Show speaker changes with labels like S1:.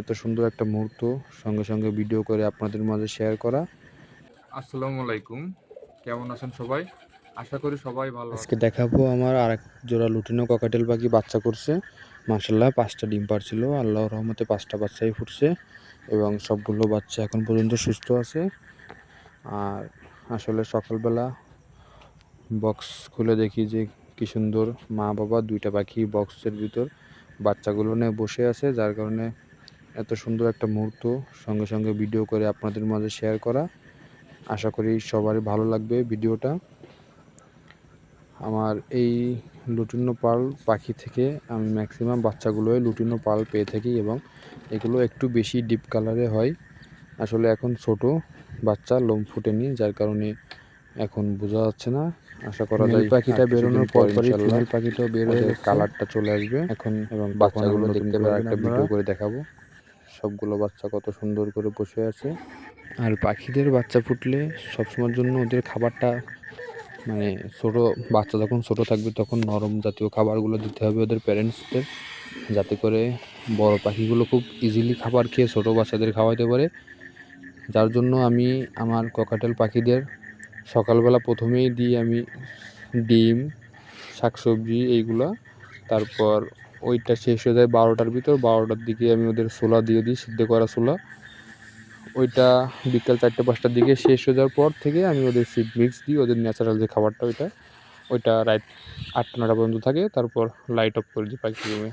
S1: এত সুন্দর একটা মুহূর্ত সঙ্গে সঙ্গে ভিডিও করে আপনাদের মাঝে শেয়ার করা।
S2: আসসালামু আলাইকুম। কেমন আছেন সবাই? আশা করি সবাই ভালো
S1: আজকে দেখাবো আমার আরেক জোড়া লুটিনো ককাটেল পাখি বাচ্চা করছে। মার্শাল্লাহ পাঁচটা ডিম পারছিল। আল্লাহর রহমতে পাঁচটা বাচ্চাই ফুটছে এবং সবগুলো বাচ্চা এখন পর্যন্ত সুস্থ আছে। আর আসলে সকালবেলা বক্স খুলে দেখি যে কি সুন্দর মা বাবা দুইটা পাখি বক্সের ভিতর বাচ্চাগুলো নিয়ে বসে আছে যার কারণে এত সুন্দর একটা মুহূর্ত সঙ্গে সঙ্গে ভিডিও করে আপনাদের মাঝে শেয়ার করা। আশা করি সবারই ভালো লাগবে ভিডিওটা আমার এই লুটিনো পাল পাখি থেকে আমি ম্যাক্সিমাম বাচ্চাগুলোই লুটিনো পাল পেয়ে থাকি এবং এগুলো একটু বেশি ডিপ কালারে হয়। আসলে এখন ছোট বাচ্চা লোম ফুটেনি যার কারণে এখন বোঝা যাচ্ছে না। আশা করা যায় পাখিটা বেরোনোর পর পরই ফিমেল পাখিটাও বের হয়ে কালারটা চলে আসবে এখন এবং বাচ্চাগুলো দেখতে পারবেন একটা ভিডিও করে দেখাবো। সবগুলো বাচ্চা কত সুন্দর করে বসে আছে। আর পাখিদের বাচ্চা ফুটলে সবসময়ের জন্য ওদের খাবারটা মানে ছোটো, বাচ্চা যখন ছোট থাকবে তখন নরম জাতীয় খাবারগুলো দিতে হবে ওদের প্যারেন্টসদের যাতে করে বড় পাখিগুলো খুব ইজিলি খাবার খেয়ে ছোটো বাচ্চাদের খাওয়াতে পারে। যার জন্য আমি আমার ককাটেল পাখিদের সকালবেলা প্রথমেই দিই আমি ডিম, শাকসবজি এইগুলো, তারপর ওইটা শেষ হয়ে যায় বারোটার ভিতর। বারোটার দিকে আমি ওদের সোলা দিয়ে দিই, সিদ্ধ করা সোলা। ওইটা বিকাল চারটে, পাঁচটার দিকে শেষ হয়ে যাওয়ার পর থেকে আমি ওদের সিড মিক্স দিই, ওদের ন্যাচারাল যে খাবারটা ওইটা ওইটা রাইট আটটা, নটা পর্যন্ত থাকে। তারপর লাইট অফ করে দিই পাখি রুমে